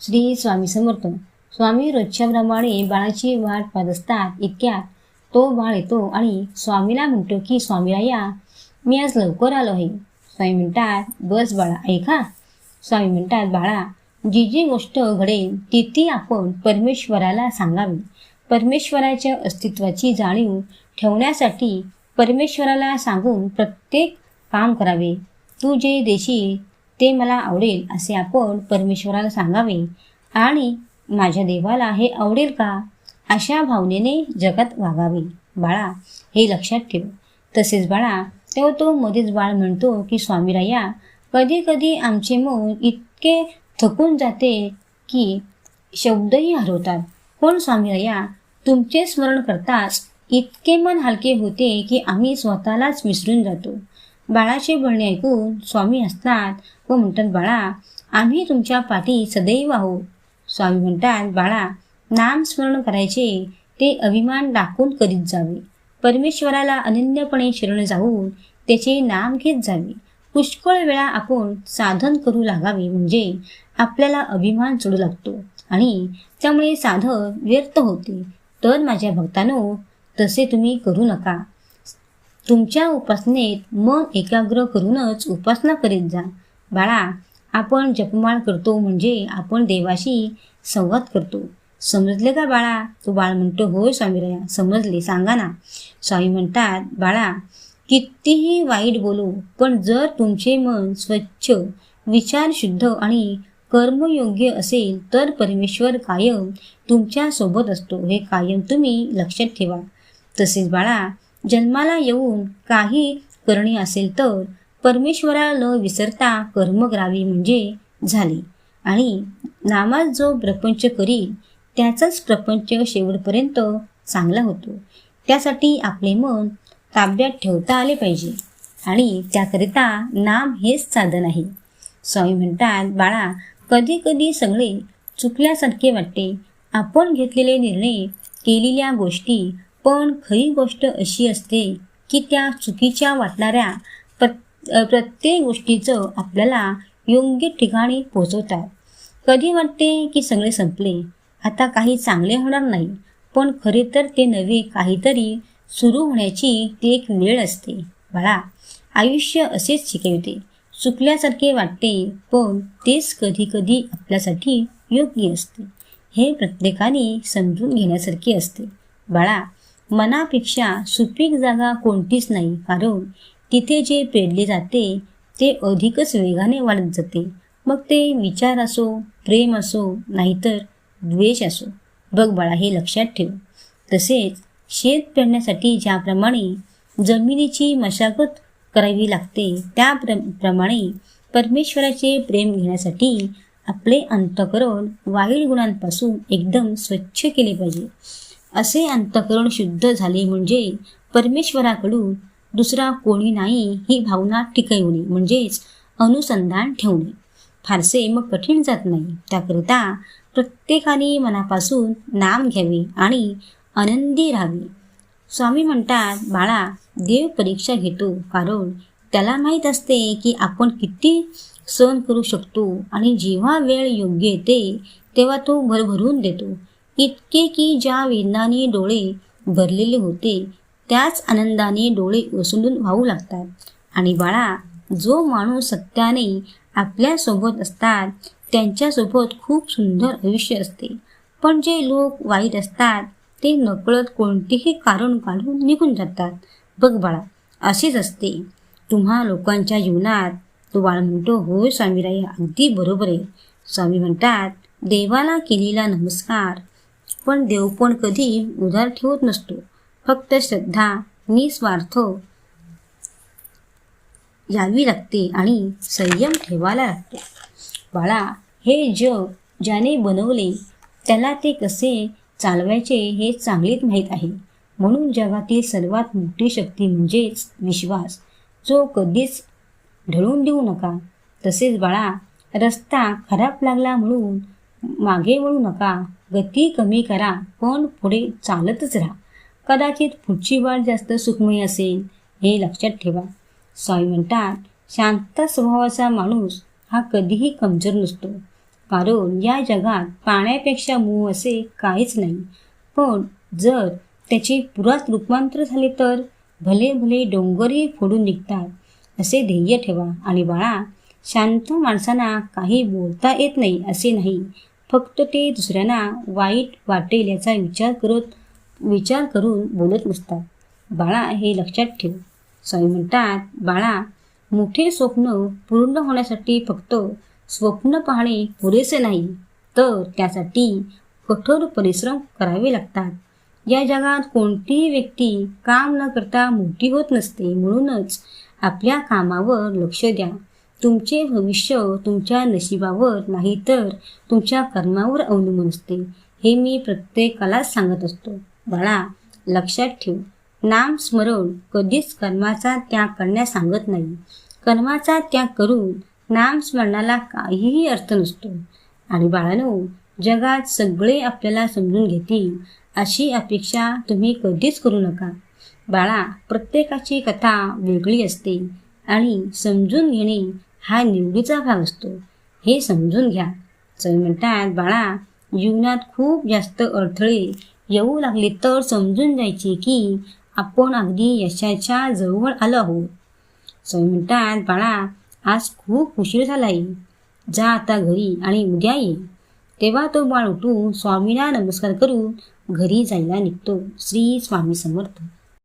श्री स्वामी समर्थ. स्वामी रोजच्याप्रमाणे बाळाची वाट पाहत असतात इतक्यात तो बाळ येतो आणि स्वामीला म्हणतो की स्वामीराया मी आज लवकर आलो आहे. स्वामी म्हणतात बस बाळा ऐका स्वामी म्हणतात बाळा जी जी गोष्ट घडेल ती ती आपण परमेश्वराला सांगावी. परमेश्वराच्या अस्तित्वाची जाणीव ठेवण्यासाठी परमेश्वराला सांगून प्रत्येक काम करावे. तू जे देशील ते मला आवडेल असे आपण परमेश्वराला सांगावे. आणि माझ्या देवाला हे आवडेल का? अशा भावनेने जगात वागावे. बाळा हे लक्षात ठेव. तसेच बाळा तेव्हा तो मध्येच बाळ म्हणतो की स्वामीराया कधी कधी आमचे मन इतके थकून जाते की शब्दही हरवतात. पण स्वामीराया तुमचे स्मरण करताच इतके मन हलके होते की आम्ही स्वतःलाच विसरून जातो. बाळाचे बोलणे ऐकून स्वामी हसतात व म्हणतात बाळा आम्ही तुमच्या पाठी सदैव आहोत स्वामी म्हणतात बाळा नाम स्मरण करायचे ते अभिमान दाखवून करीत जावे. परमेश्वराला अनन्यपणे शरण जाऊन त्याचे नाम घेत जावे. पुष्कळ वेळा आपण साधन करू लागावे म्हणजे आपल्याला अभिमान चढू लागतो आणि त्यामुळे साधन व्यर्थ होते. तर माझ्या भक्तांनो तसे तुम्ही करू नका. तुमच्या उपासनेत मन एकाग्र करूनच उपासना करीत जा. बाळा आपण जपमाळ करतो म्हणजे आपण देवाशी संवाद करतो. समजले का बाळा? तो बाळ म्हणतो होय स्वामीराया समजले सांगा ना. स्वामी म्हणतात बाळा कितीही वाईट बोलू पण जर तुमचे मन स्वच्छ विचार शुद्ध आणि कर्मयोग्य असेल तर परमेश्वर कायम तुमच्यासोबत असतो. हे कायम तुम्ही लक्षात ठेवा. तसेच बाळा जन्माला येऊन काही करणे असेल तर परमेश्वराला न विसरता कर्म करावी म्हणजे झाले. आणि नामात जो प्रपंच करील त्याचाच प्रपंच शेवटपर्यंत चांगला होतो. त्यासाठी आपले मन ताब्यात ठेवता आले पाहिजे. आणि त्याकरिता नाम हेच साधन आहे. स्वामी म्हणतात बाळा कधी कधी सगळे चुकल्यासारखे वाटते. आपण घेतलेले निर्णय केलेल्या गोष्टी पण खरी गोष्ट अशी असते की त्या चुकीच्या वाटणाऱ्या प्रत्येक गोष्टीचं आपल्याला योग्य ठिकाणी पोचवतात. कधी वाटते की सगळे संपले? आता काही चांगले होणार नाही पण खरे तर ते नवे काहीतरी सुरू होण्याची ती एक वेळ असते. बाळा आयुष्य असेच शिकवते. चुकल्यासारखे वाटते पण तेच कधी कधी आपल्यासाठी योग्य असते. हे प्रत्येकाने समजून घेण्यासारखे असते. बाळा मनापेक्षा सुपीक जागा कोणतीच नाही कारण तिथे जे पेरले जाते ते अधिकच वेगाने वाढत जाते. मग ते विचार असो प्रेम असो नाहीतर द्वेष असो. बघ बाळा हे लक्षात ठेव. तसेच शेत पेरण्यासाठी ज्याप्रमाणे जमिनीची मशागत करावी लागते त्या प्र प्रमाणे परमेश्वराचे प्रेम घेण्यासाठी आपले अंतकरण वाईट गुणांपासून एकदम स्वच्छ केले पाहिजे. असे अंतकरण शुद्ध झाले म्हणजे परमेश्वराकडून दुसरा कोणी नाही ही भावना टिकवणे म्हणजेच अनुसंधान ठेवणे. फारसे मग कठीण जात नाही. त्याकरिता प्रत्येकाने मनापासून नाम घ्यावे आणि आनंदी राहावे. स्वामी म्हणतात बाळा देव परीक्षा घेतो कारण त्याला माहीत असते की आपण किती सहन करू शकतो आणि जेव्हा वेळ योग्य येते तेव्हा तो भरभरून देतो. इतके की ज्या वेदनाने डोळे भरलेले होते त्याच आनंदाने डोळे ओसंडून वाहू लागतात. आणि बाळा जो माणूस सत्याने आपल्यासोबत असतात त्यांच्यासोबत खूप सुंदर आयुष्य असते. पण जे लोक वाईट असतात ते नकळत कोणतेही कारण काढून निघून जातात. बघ बाळा असेच असते. तुम्हा लोकांच्या जीवनात तो बाळ म्हणतो होय स्वामीराई अगदी बरोबर आहे. स्वामी म्हणतात देवाला केलेला नमस्कार पण देव पण कधी उधार ठेवत नसतो. फक्त श्रद्धा निस्वार्थ यावी लागते आणि संयम ठेवायला लागतो. बाळा हे जग ज्याने बनवले त्याला ते कसे चालवायचे हे चांगलेच माहीत आहे. म्हणून जगातील सर्वात मोठी शक्ती म्हणजेच विश्वास. जो कधीच ढळून देऊ नका. तसेच बाळा रस्ता खराब लागला म्हणून मागे वळू नका. गती कमी करा पण पुढे चालतच राहा. कदाचित पुढची वाट जास्त सुखमय असेल हे लक्षात ठेवा. स्वामी म्हणतात शांत स्वभावाचा माणूस हा कधीही कमजोर नसतो. कारण या जगात पाण्यापेक्षा मूळ असे काहीच नाही. पण जर त्याचे पुरात रूपांतर झाले तर भले भले डोंगरही फोडून निघतात. असे ध्येय ठेवा. आणि बाळा शांत माणसांना काही बोलता येत नाही असे नाही. फक्त ते दुसऱ्यांना वाईट वाटेल याचा विचार करत विचार करून बोलत नसतात. बाळा हे लक्षात ठेव. स्वामी म्हणतात बाळा मोठे स्वप्न पूर्ण होण्यासाठी फक्त स्वप्न पाहणे पुरेसे नाही. तर त्यासाठी कठोर परिश्रम करावे लागतात. या जगात कोणतीही व्यक्ती काम न करता मोठी होत नसते. म्हणूनच आपल्या कामावर लक्ष द्या. तुमचे भविष्य तुमच्या नशिबावर नाही तर तुमच्या कर्मावर अवलंबून असते. हे मी प्रत्येकालाच सांगत असतो. बाळा लक्षात ठेव. नाम स्मरण कधीच कर्माचा त्याग करण्यास सांगत नाही. कर्माचा त्याग करून नाम स्मरणाला काहीही अर्थ नसतो. आणि बाळानो जगात सगळे आपल्याला समजून घेतील अशी अपेक्षा तुम्ही कधीच करू नका. बाळा प्रत्येकाची कथा वेगळी असते आणि समजून घेणे हा निवडीचा भाग असतो. हे समजून घ्या. चवी म्हणतात बाळा जीवनात खूप जास्त अडथळे येऊ लागले तर समजून जायचे की आपण अगदी यशाच्या जवळ आलो आहोत. चवी म्हणतात बाळा आज खूप उशीर झाला आहे जा आता घरी आणि उद्या ये. तेव्हा तो बाळ उठून स्वामीला नमस्कार करून घरी जायला निघतो. श्री स्वामी समर्थ.